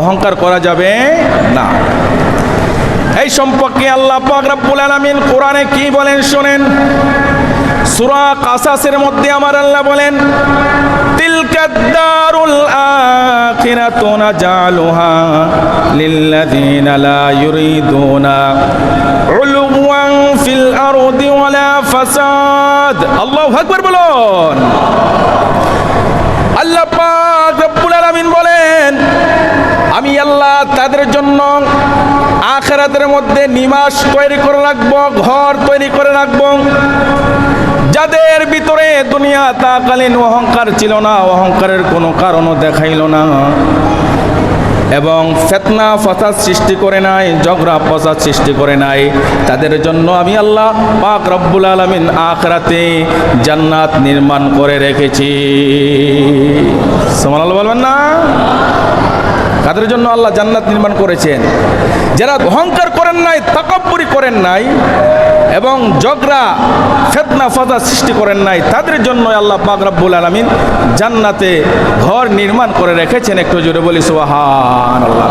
অহংকার করা যাবে না। এই সম্পর্কে আল্লাহ পাক আলামিন কোরআনে কি বলেন শোনেন? সূরা কাসাসের মধ্যে আমার আল্লাহ বলেন, তিলকা দারুল আখিরাতু নাজালুহা লিল্লাযিনা লা ইউরিদুনা উলুওয়ান ফিল ফাসাদ। বলুন আল্লাহ পাক রব্বুল আলামিন বলেন আমি আল্লাহ তাদের জন্য আখেরাতের মধ্যে নিবাস তৈরি করে রাখব, ঘর তৈরি করে রাখব। যাদের ভিতরে দুনিয়া তাকালীন অহংকার ছিল না, অহংকারের কোনো কারণও দেখাইল না। এবং ফেতনা, ফসাদ সৃষ্টি করে নাই, ঝগড়া ফসাদ সৃষ্টি করে নাই। তাদের জন্য আমি আল্লাহ পাক রব্বুল আলমিন আখরাতে জান্নাত নির্মাণ করে রেখেছি। সমান বলবেন না? কাদের জন্য আল্লাহ জান্নাত নির্মাণ করেছেন। যারা অহংকার করেন নাই, তাকব্বরি করেন নাই, এবং জগরা ফেতনা ফাজা সৃষ্টি করেন নাই, তাদের জন্য আল্লাহ পাক রব্বুল আলমিন জান্নাতে ঘর নির্মাণ করে রেখেছেন। একটু জোরে বলি সুবাহান আল্লাহ